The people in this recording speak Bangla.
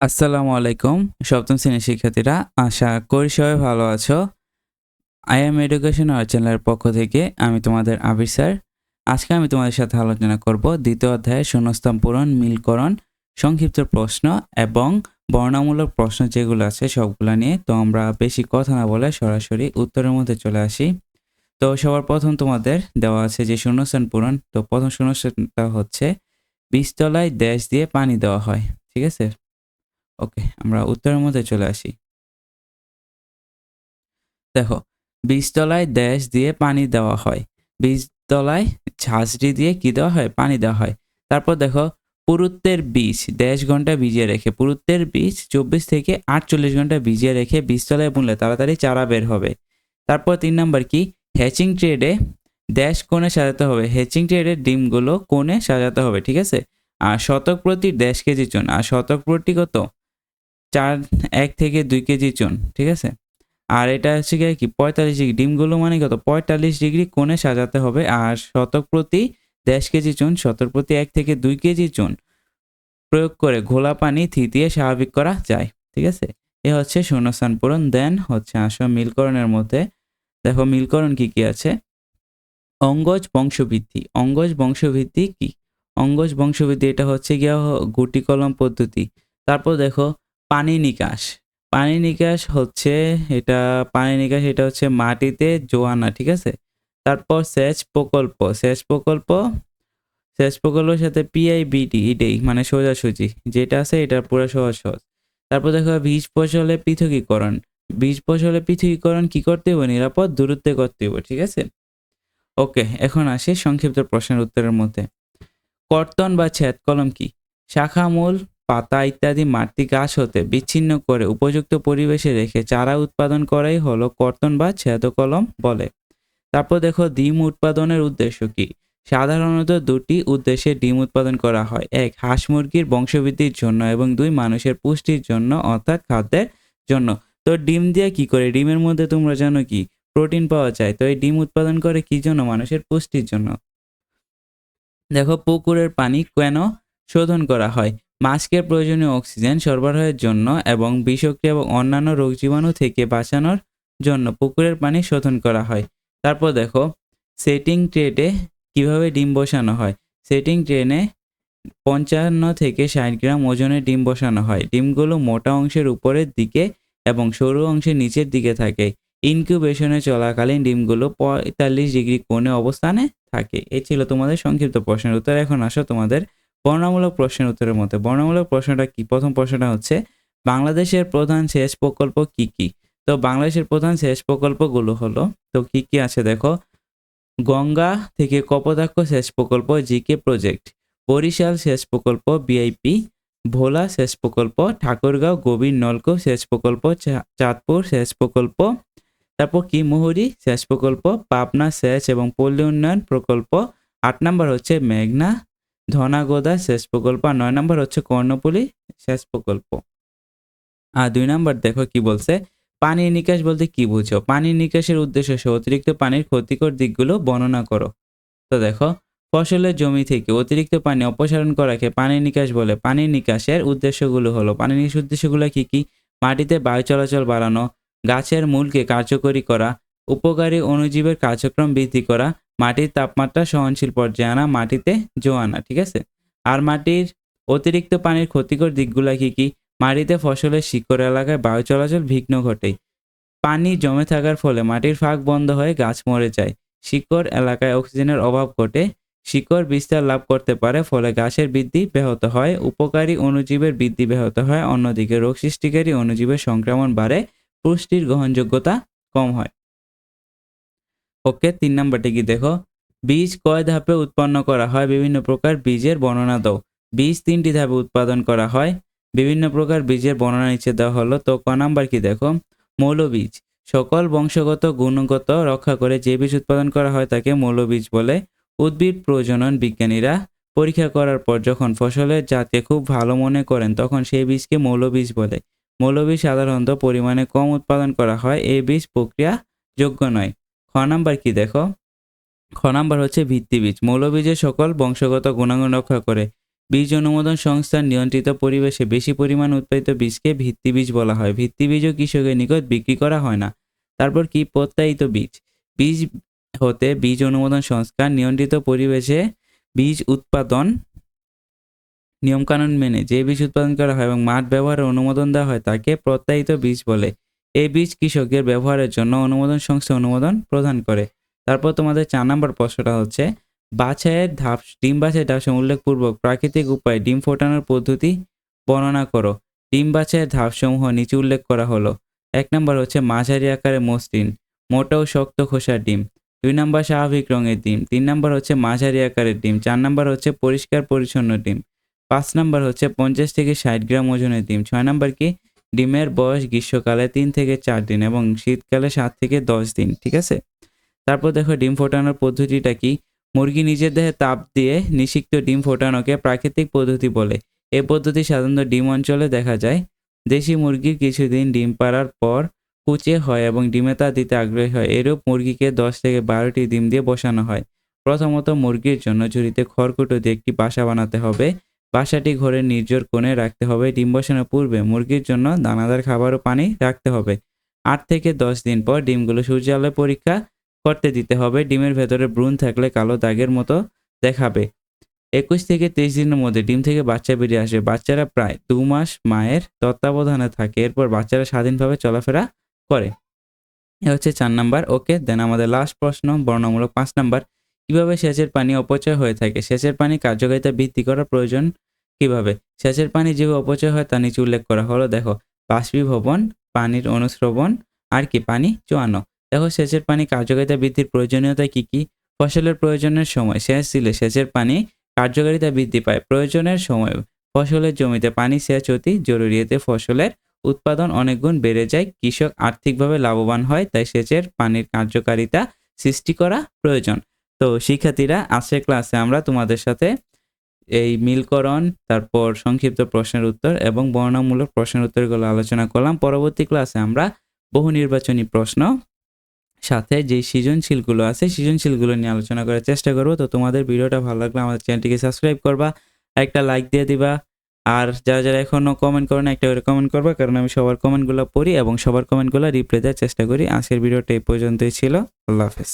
আসসালামু আলাইকুম, সপ্তম শ্রেণির শিক্ষার্থীরা, আশা করি সবাই ভালো আছো। আই এম এডুকেশন আর চ্যানেলের পক্ষ থেকে আমি তোমাদের আবির স্যার। আজকে আমি তোমাদের সাথে আলোচনা করব দ্বিতীয় অধ্যায়ে শূন্যস্থান পূরণ, মিলকরণ, সংক্ষিপ্ত প্রশ্ন এবং বর্ণামূলক প্রশ্ন যেগুলো আছে সবগুলো নিয়ে। তো আমরা বেশি কথা না বলে সরাসরি উত্তরের মধ্যে চলে আসি। তো সবার প্রথম তোমাদের দেওয়া আছে যে শূন্যস্থান পূরণ, তো প্রথম শূন্যস্থানটা হচ্ছে বীজতলায় দেশ দিয়ে পানি দেওয়া হয়, ঠিক আছে? ওকে, আমরা উত্তরের মধ্যে চলে আসি। দেখো, বীজতলায় দেশ দিয়ে পানি দেওয়া হয়। বীজতলায় ঝাঁঝরি দিয়ে কি দেওয়া হয়? পানি দেওয়া হয়। তারপর দেখো, পুরুত্বের বীজ দেশ ঘণ্টা ভিজিয়ে রেখে, পুরুত্বের বীজ চব্বিশ থেকে আটচল্লিশ ঘণ্টা ভিজিয়ে রেখে বীজতলায় বুনলে তাড়াতাড়ি চারা বের হবে। তারপর তিন নম্বর কি? হ্যাচিং ট্রেডে দেশ কোণে সাজাতে হবে। হ্যাচিং ট্রেডের ডিমগুলো কোণে সাজাতে হবে, ঠিক আছে? আর শতক প্রতি দেড় কেজি চুন। আর শতক প্রতি কত? চার, এক থেকে দুই কেজি চুন, ঠিক আছে? আর এটা হচ্ছে গিয়ে কি? পঁয়তাল্লিশ ডিগ্রি। ডিমগুলো মানে কত? পঁয়তাল্লিশ ডিগ্রি কোণে সাজাতে হবে। আর শতক প্রতি দেড় কেজি চুন, শতক প্রতি এক থেকে দুই কেজি চুন প্রয়োগ করে ঘোলা পানি থিতিয়ে স্বাভাবিক করা যায়, ঠিক আছে? এ হচ্ছে শূন্যস্থান পূরণ। দেন হচ্ছে আসো মিলকরণের মধ্যে। দেখো মিলকরণ কি কি আছে? অঙ্গজ বংশবৃদ্ধি। অঙ্গজ বংশবৃদ্ধি কি? অঙ্গজ বংশবৃদ্ধি এটা হচ্ছে গিয়া গুটি কলম পদ্ধতি। তারপর দেখো পানি নিকাশ। পানি নিকাশ হচ্ছে এটা, পানি নিকাশ এটা হচ্ছে মাটিতে জোয়ানা, ঠিক আছে? তারপর সেচ প্রকল্প সেচ প্রকল্প, সেচ প্রকল্পের সাথে পিআইবিটি এটাই মানে সোজাসুজি, যেটা আছে এটা পুরো সহজ সহজ। তারপর দেখো বীজ ফসলে পৃথকীকরণ। বীজ ফসলে পৃথকীকরণ কি করতে হবে? নিরাপদ দূরত্বে করতে হবে, ঠিক আছে? ওকে, এখন আসি সংক্ষিপ্ত প্রশ্নের উত্তরের মধ্যে। কর্তন বা ছেদ কলম কি? শাখা মূল পাতা ইত্যাদি মাটি গাছ হতে বিচ্ছিন্ন করে উপযুক্ত পরিবেশে রেখে চারা উৎপাদন করাই হলো কর্তন বা ছেদ কলম বলে। তারপর দেখো, ডিম উৎপাদনের উদ্দেশ্য কি? সাধারণত দুটি উদ্দেশ্যে ডিম উৎপাদন করা হয়। এক, হাঁস মুরগির বংশবৃদ্ধির জন্য এবং দুই, মানুষের পুষ্টির জন্য, অর্থাৎ খাদ্যের জন্য। তো ডিম দিয়ে কি করে? ডিমের মধ্যে তোমরা জানো কি? প্রোটিন পাওয়া যায়। তো এই ডিম উৎপাদন করে কি জন্য? মানুষের পুষ্টির জন্য। দেখো, পুকুরের পানি কেন শোধন করা হয়? মাছকে প্রয়োজনীয় অক্সিজেন সরবরাহের জন্য এবং বিষক্রিয়া এবং অন্যান্য রোগ জীবাণু থেকে বাঁচানোর জন্য পুকুরের পানি শোধন করা হয়। তারপর দেখো, সেটিং ট্রেডে কীভাবে ডিম বসানো হয়? সেটিং ট্রেনে পঞ্চান্ন থেকে ষাট গ্রাম ওজনের ডিম বসানো হয়। ডিমগুলো মোটা অংশের উপরের দিকে এবং সরু অংশের নিচের দিকে থাকে। ইনকিউবেশনে চলাকালীন ডিমগুলো পঁয়তাল্লিশ ডিগ্রি কোণে অবস্থানে থাকে। এই ছিল তোমাদের সংক্ষিপ্ত প্রশ্নের উত্তর। এখন আসো তোমাদের বর্ণামূলক প্রশ্নের উত্তরের মধ্যে বর্ণামূলক প্রশ্নটা কি? প্রথম প্রশ্নটা হচ্ছে, বাংলাদেশের প্রধান সেচ প্রকল্প কি কি? তো বাংলাদেশের প্রধান সেচ প্রকল্পগুলো হলো, তো কি কি আছে দেখো? গঙ্গা থেকে কপোতাক্ষ সেচ প্রকল্প, জিকে প্রজেক্ট, বরিশাল সেচ প্রকল্প বিআইপি ভোলা সেচ প্রকল্প, ঠাকুরগাঁও গভীর নলকূপ সেচ প্রকল্প চাঁদপুর সেচ প্রকল্প, তারপর কি? মুহুরি প্রকল্প, পাবনা সেচ এবং পল্লী উন্নয়ন প্রকল্প, আট নম্বর হচ্ছে মেঘনা ধনাগোদা সেচ প্রকল্প, আর নয় নম্বর হচ্ছে কর্ণপুলি সেচ প্রকল্প। আর দুই নম্বর দেখো কি বলছে পানি নিকাশ বলতে কি বুঝো? পানি নিকাশের উদ্দেশ্য সহ অতিরিক্ত পানির ক্ষতিকর দিকগুলো বর্ণনা করো। তো দেখো, ফসলের জমি থেকে অতিরিক্ত পানি অপসারণ করাকে পানি নিকাশ বলে। পানি নিকাশের উদ্দেশ্যগুলো হলো পানি নিকাশ উদ্দেশ্যগুলো কি কি? মাটিতে বায়ু চলাচল বাড়ানো, গাছের মূলকে কার্যকরী করা, উপকারী অণুজীবের কার্যক্রম বৃদ্ধি করা মাটির তাপমাত্রা সহনশীল পর্যায়ে আনা, মাটিতে জো আনা, ঠিক আছে? আর মাটির অতিরিক্ত পানির ক্ষতিকর দিকগুলো কি কি? মাটিতে ফসলের শিকড় এলাকায় বায়ু চলাচল বিঘ্ন ঘটে। পানি জমে থাকার ফলে মাটির ফাঁক বন্ধ হয়ে গাছ মরে যায়। শিকড় এলাকায় অক্সিজেনের অভাব ঘটে। শিকড় বিস্তার লাভ করতে পারে, ফলে গাছের বৃদ্ধি ব্যাহত হয়। উপকারী অণুজীবের বৃদ্ধি ব্যাহত হয়। অন্যদিকে রোগ সৃষ্টিকারী অণুজীবের সংক্রমণ বাড়ে। পুষ্টির গ্রহণযোগ্যতা কম হয়। ওকে তিন নম্বরটি কি দেখো? বীজ কয় ধাপে উৎপন্ন করা হয়? বিভিন্ন প্রকার বীজের বর্ণনা দাও। বীজ তিনটি ধাপে উৎপাদন করা হয়। বিভিন্ন প্রকার বীজের বর্ণনা নিচে দেওয়া হলো। তো ক নাম্বার কি দেখো? মৌলবীজ। সকল বংশগত গুণগত রক্ষা করে যে বীজ উৎপাদন করা হয় তাকে মৌলবীজ বলে। উদ্ভিদ, প্রজনন বিজ্ঞানীরা পরীক্ষা করার পর যখন ফসলের জাতকে খুব ভালো মনে করেন, তখন সেই বীজকে মৌলবীজ বলে। মৌলবীজ সাধারণত পরিমাণে কম উৎপাদন করা হয়। এই বীজ প্রক্রিয়া যোগ্য নয়। নাম্বার কি দেখো? খ নাম্বার হচ্ছে ভিত্তিবীজ। মৌলবীজের সকল বংশগত গুণাগুণ রক্ষা করে বীজ অনুমোদন সংস্থার নিয়ন্ত্রিত পরিবেশে বেশি পরিমাণ উৎপাদিত বীজকে ভিত্তি বীজ বলা হয়। ভিত্তি বীজও কৃষকের নিকট বিক্রি করা হয় না। তারপর কি প্রত্যায়িত বীজ? বীজ হতে বীজ অনুমোদন সংস্থা নিয়ন্ত্রিত পরিবেশে বীজ উৎপাদন নিয়মকানুন মেনে যে বীজ উৎপাদন করা হয় এবং মাঠ ব্যবহারের অনুমোদন দেওয়া হয় তাকে প্রত্যায়িত বীজ বলে। এই বীজ কৃষকের ব্যবহারের জন্য অনুমোদন সংস্থা অনুমোদন প্রদান করে। তারপর তোমাদের চার নম্বর প্রশ্নটা হচ্ছে, বাছাইয়ের ধাপ, ডিম বাছাইয়ের ধাপ উল্লেখপূর্বক প্রাকৃতিক উপায়ে ডিম ফোটানোর পদ্ধতি বর্ণনা করো। ডিম বাছাইয়ের ধাপসমূহ নিচে উল্লেখ করা হলো। এক নম্বর হচ্ছে মাঝারি আকারে মসৃণ, মোটা ও শক্ত খোসার ডিম। দুই নম্বর স্বাভাবিক রঙের ডিম। তিন নম্বর হচ্ছে মাঝারি আকারের ডিম। চার নম্বর হচ্ছে পরিষ্কার পরিচ্ছন্ন ডিম। পাঁচ নম্বর হচ্ছে পঞ্চাশ থেকে ষাট গ্রাম ওজনের ডিম। ছয় নম্বর কি? ডিমের বয়স গ্রীষ্মকালে তিন থেকে চার দিন এবং শীতকালে সাত থেকে দশ দিন, ঠিক আছে? তারপর দেখো ডিম ফোটানোর পদ্ধতিটা কি? মুরগি নিজের দেহে তাপ দিয়ে নিষিক্ত ডিম ফোটানোকে প্রাকৃতিক পদ্ধতি বলে। এই পদ্ধতি সাধারণত ডিম অঞ্চলে দেখা যায়। দেশি মুরগির কিছুদিন ডিম পাড়ার পর কুচে হয় এবং ডিমে তা দিতে আগ্রহী হয়। এরূপ মুরগিকে দশ থেকে বারোটি ডিম দিয়ে বসানো হয়। প্রথমত মুরগির জন্য ঝুড়িতে খড়কুটো দিয়ে একটি বাসা বানাতে হবে। বাসাটি ঘরের নির্জর কোণে রাখতে হবে। ডিম বসানোর পূর্বে মুরগির জন্য দানাদার খাবার ও পানি রাখতে হবে। আট থেকে দশ দিন পর ডিমগুলো সূর্যালোয় পরীক্ষা করতে দিতে হবে। ডিমের ভেতরে ব্রুন থাকলে কালো দাগের মতো দেখাবে। একুশ থেকে তেইশ দিনের মধ্যে ডিম থেকে বাচ্চা বেরিয়ে আসে বাচ্চারা প্রায় দু মাস মায়ের তত্ত্বাবধানে থাকে। এরপর বাচ্চারা স্বাধীনভাবে চলাফেরা করে। এ হচ্ছে চার নাম্বার। ওকে, দেন আমাদের লাস্ট প্রশ্ন, বর্ণমূলক পাঁচ নাম্বার। কীভাবে সেচের পানি অপচয় হয়ে থাকে? সেচের পানি কার্যকারিতা বৃদ্ধি করার প্রয়োজন কীভাবে? সেচের পানি যেভাবে অপচয় হয় তা নিচে উল্লেখ করা হলো, দেখো, বাষ্পীভবন, পানির অনুশ্রবণ আর কি, পানি চোয়ানো দেখো, সেচের পানি কার্যকারিতা বৃদ্ধির প্রয়োজনীয়তা কি কি? ফসলের প্রয়োজনের সময়, সেচ দিলে সেচের পানি কার্যকারিতা বৃদ্ধি পায়। প্রয়োজনের সময়, ফসলের জমিতে পানি সেচ অতি জরুরি। এতে ফসলের উৎপাদন অনেক গুণ বেড়ে যায়, কৃষক আর্থিকভাবে লাভবান হয়, তাই সেচের পানির কার্যকারিতা সৃষ্টি করা প্রয়োজন। তো শিক্ষার্থীরা, আজকের ক্লাসে আমরা তোমাদের সাথে এই মিলকরণ, তারপর সংক্ষিপ্ত প্রশ্নের উত্তর এবং বর্ণমূলক প্রশ্নের উত্তরগুলো আলোচনা করলাম। পরবর্তী ক্লাসে আমরা বহু নির্বাচনী প্রশ্ন সাথে যে সৃজনশীলগুলো আছে, সৃজনশীলগুলো নিয়ে আলোচনা করার চেষ্টা করব। তো তোমাদের ভিডিওটা ভালো লাগলে আমাদের চ্যানেলটিকে সাবস্ক্রাইব করবা, একটা লাইক দিয়ে দিবা, আর যারা যারা এখনও কমেন্ট করো না, একটা করে কমেন্ট করবা, কারণ আমি সবার কমেন্টগুলো পড়ি এবং সবার কমেন্টগুলো রিপ্লাই দেওয়ার চেষ্টা করি। আজকের ভিডিওটা এই পর্যন্তই ছিল। আল্লাহ হাফেজ।